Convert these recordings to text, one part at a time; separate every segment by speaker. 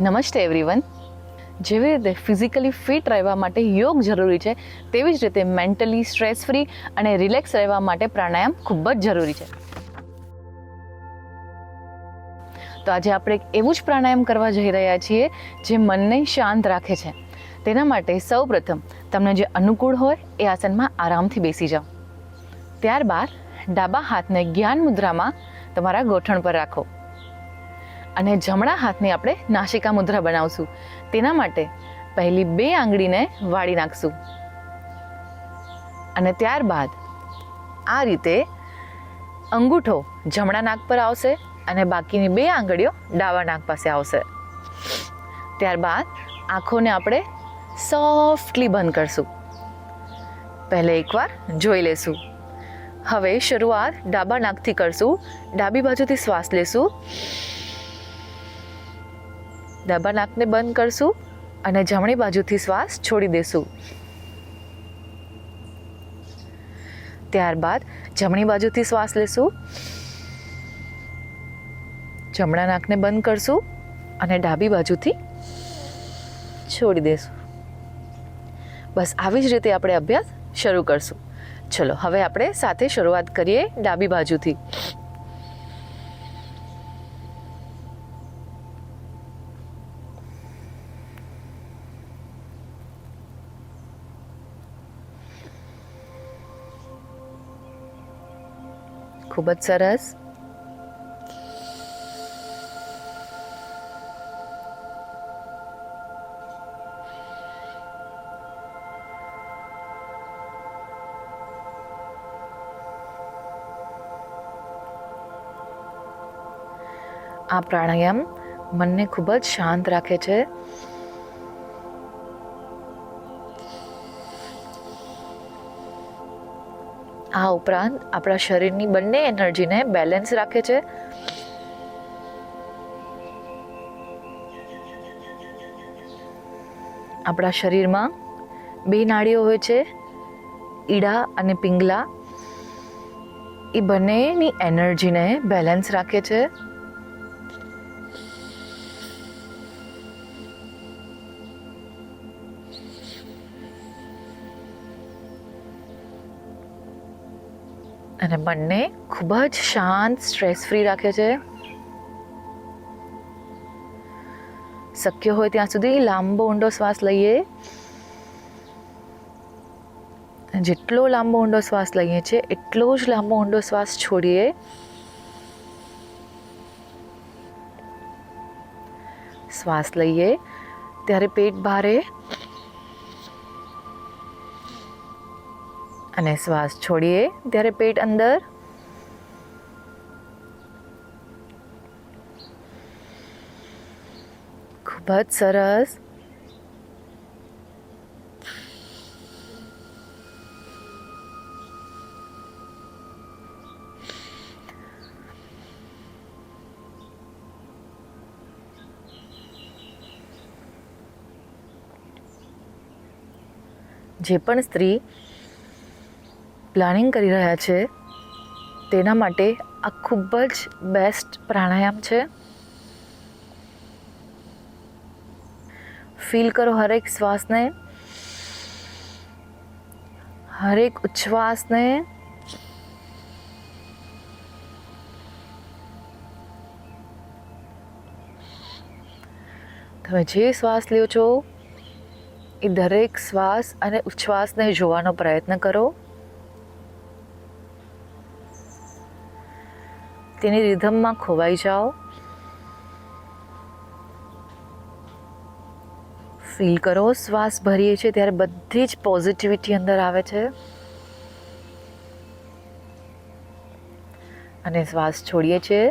Speaker 1: નમસ્તે એવરીવન જેવી રીતે ફિઝિકલી ફિટ રહેવા માટે યોગ જરૂરી છે, તેવી જ રીતે મેન્ટલી સ્ટ્રેસ ફ્રી અને રિલેક્સ રહેવા માટે પ્રાણાયામ ખૂબ જ જરૂરી છે. તો આજે આપણે એક એવું જ પ્રાણાયામ કરવા જઈ રહ્યા છીએ, જે મનને શાંત રાખે છે. તેના માટે સૌપ્રથમ તમને જે અનુકૂળ હોય એ આસનમાં આરામથી બેસી જાઓ. ત્યારબાદ ડાબા હાથને જ્ઞાન મુદ્રામાં તમારા ગોઠણ પર રાખો. અને જમણા હાથની આપણે નાસિકા મુદ્રા બનાવશું. તેના માટે પહેલી બે આંગળીને વાળી નાખશું. અને ત્યારબાદ આ રીતે અંગૂઠો જમણા નાક પર આવશે અને બાકીની બે આંગળીઓ ડાબા નાક પાસે આવશે. ત્યારબાદ આંખોને આપણે સોફ્ટલી બંધ કરશું. પહેલે એકવાર જોઈ લેશું. હવે શરૂઆત ડાબા નાકથી કરશું. ડાબી બાજુથી શ્વાસ લેશું. ડાબા નાકને બંધ કરશું અને જમણી બાજુથી શ્વાસ છોડી દેશું. ત્યારબાદ જમણી બાજુથી શ્વાસ લેશું. જમણા નાકને બંધ કરશું અને ડાબી બાજુથી છોડી દેશું. બસ આવી જ રીતે આપણે અભ્યાસ શરૂ કરશું. ચલો, હવે આપણે સાથે શરૂઆત કરીએ ડાબી બાજુથી. ખૂબ જ સરસ. આ પ્રાણાયામ મનને ખૂબ જ શાંત રાખે છે. આ ઉપરાંત આપણા શરીરની બંને એનર્જીને બેલેન્સ રાખે છે. આપણા શરીરમાં બે નાળીઓ હોય છે, ઈડા અને પિંગલા. એ બંનેની એનર્જીને બેલેન્સ રાખે છે. અને મનને ખૂબ જ શાંત સ્ટ્રેસ ફ્રી રાખે છે. શક્ય હોય ત્યાં સુધી લાંબો ઊંડો શ્વાસ લઈએ. જેટલો લાંબો ઊંડો શ્વાસ લઈએ છીએ, એટલો જ લાંબો ઊંડો શ્વાસ છોડીએ. શ્વાસ લઈએ ત્યારે પેટ ભારે. અને શ્વાસ છોડીએ. ત્યારે પેટ અંદર. ખૂબ જ સરસ. જે પણ સ્ત્રી પ્લાનિંગ કરી રહ્યા છે. તેના માટે આ ખૂબ જ બેસ્ટ પ્રાણાયામ છે. ફીલ કરો હરેક શ્વાસને. હરેક ઉચ્છ્વાસને. તમે જે શ્વાસ લ્યો છો, એ દરેક શ્વાસ અને ઉચ્છ્વાસને જોવાનો પ્રયત્ન કરો. તેની રિધમમાં ખોવાઈ જાઓ. ફીલ કરો, શ્વાસ ભરીએ છીએ ત્યારે બધી જ પોઝિટિવિટી અંદર આવે છે. અને શ્વાસ છોડીએ છીએ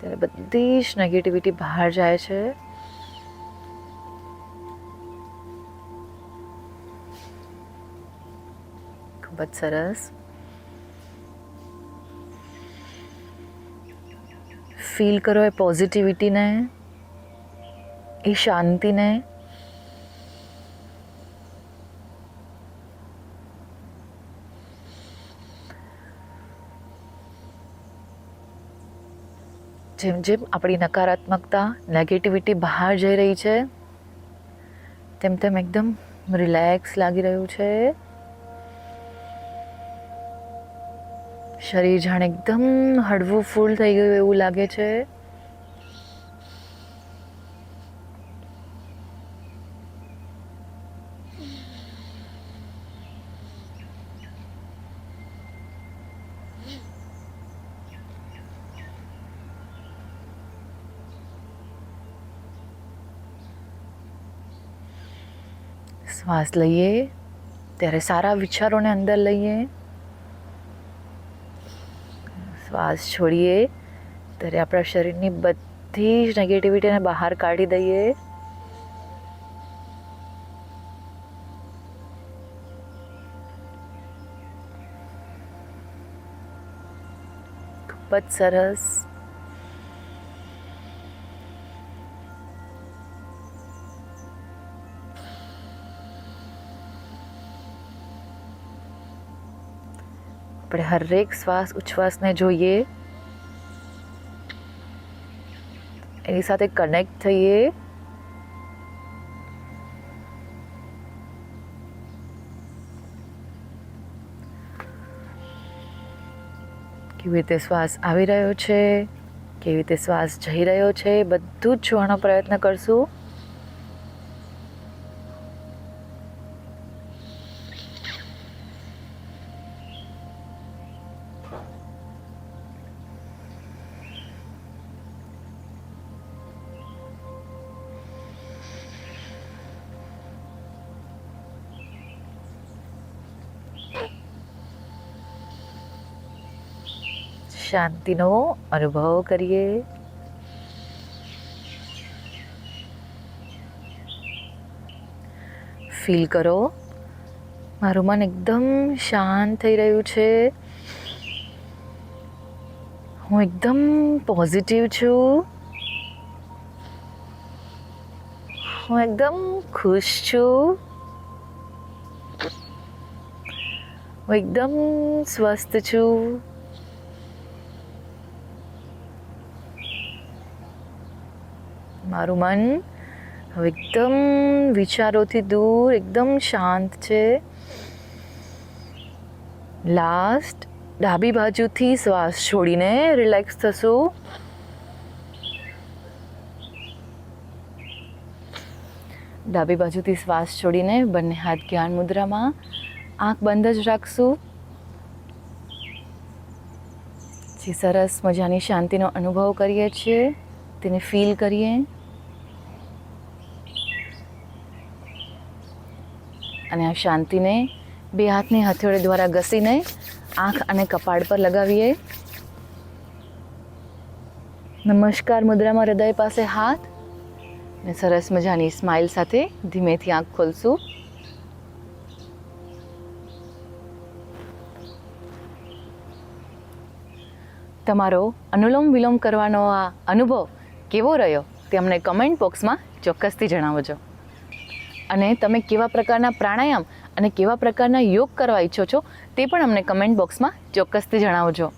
Speaker 1: ત્યારે બધી જ નેગેટિવિટી બહાર જાય છે. ખૂબ જ સરસ. ફીલ કરો એ પોઝિટિવિટીને એ શાંતિને જેમ જેમ આપણી નકારાત્મકતા નેગેટિવિટી બહાર જઈ રહી છે તેમ તેમ એકદમ રિલેક્સ લાગી રહ્યું છે શરીર જાણે એકદમ હળવું ફૂલ થઈ ગયું એવું લાગે છે. શ્વાસ લઈએ, ત્યારે સારા વિચારોને અંદર લઈએ. શ્વાસ છોડીએ ત્યારે આપણા શરીરની બધી જ નેગેટિવિટીને બહાર કાઢી દઈએ. ખૂબ જ સરસ. આપણે હરેક શ્વાસ ઉચ્છ્વાસને જોઈએ. એની સાથે કનેક્ટ થઈએ. કેવી રીતે શ્વાસ આવી રહ્યો છે? કેવી રીતે શ્વાસ જઈ રહ્યો છે? બધું જ જોવાનો પ્રયત્ન કરશું. શાંતિનો અનુભવ કરીએ. ફીલ કરો. મારું મન એકદમ શાંત થઈ રહ્યું છે. હું એકદમ પોઝિટિવ છું. હું એકદમ ખુશ છું. હું એકદમ સ્વસ્થ છું. મારું મન હવે એકદમ વિચારોથી દૂર, એકદમ શાંત છે. લાસ્ટ ડાબી બાજુથી શ્વાસ છોડીને રિલેક્સ થશું. ડાબી બાજુથી શ્વાસ છોડીને બંને હાથ જ્ઞાન મુદ્રામાં, આંખ બંધ જ રાખશું. જે સરસ મજાની શાંતિનો અનુભવ કરીએ છીએ, તેને ફીલ કરીએ. અને આ શાંતિને બે હાથની હથેળી દ્વારા ઘસીને આંખ અને કપાળ પર લગાવીએ. નમસ્કાર, મુદ્રામાં હૃદય પાસે હાથ. ને સરસ મજાની સ્માઇલ સાથે ધીમેથી આંખ ખોલશું. તમારો અનુલોમ વિલોમ કરવાનો આ અનુભવ કેવો રહ્યો તે અમને કમેન્ટ બોક્સમાં ચોક્કસથી જણાવજો. અને તમે કેવા પ્રકારના પ્રાણાયામ અને કેવા પ્રકારના યોગ કરવા ઈચ્છો છો તે પણ અમને કમેન્ટ બોક્સમાં ચોક્કસથી જણાવજો.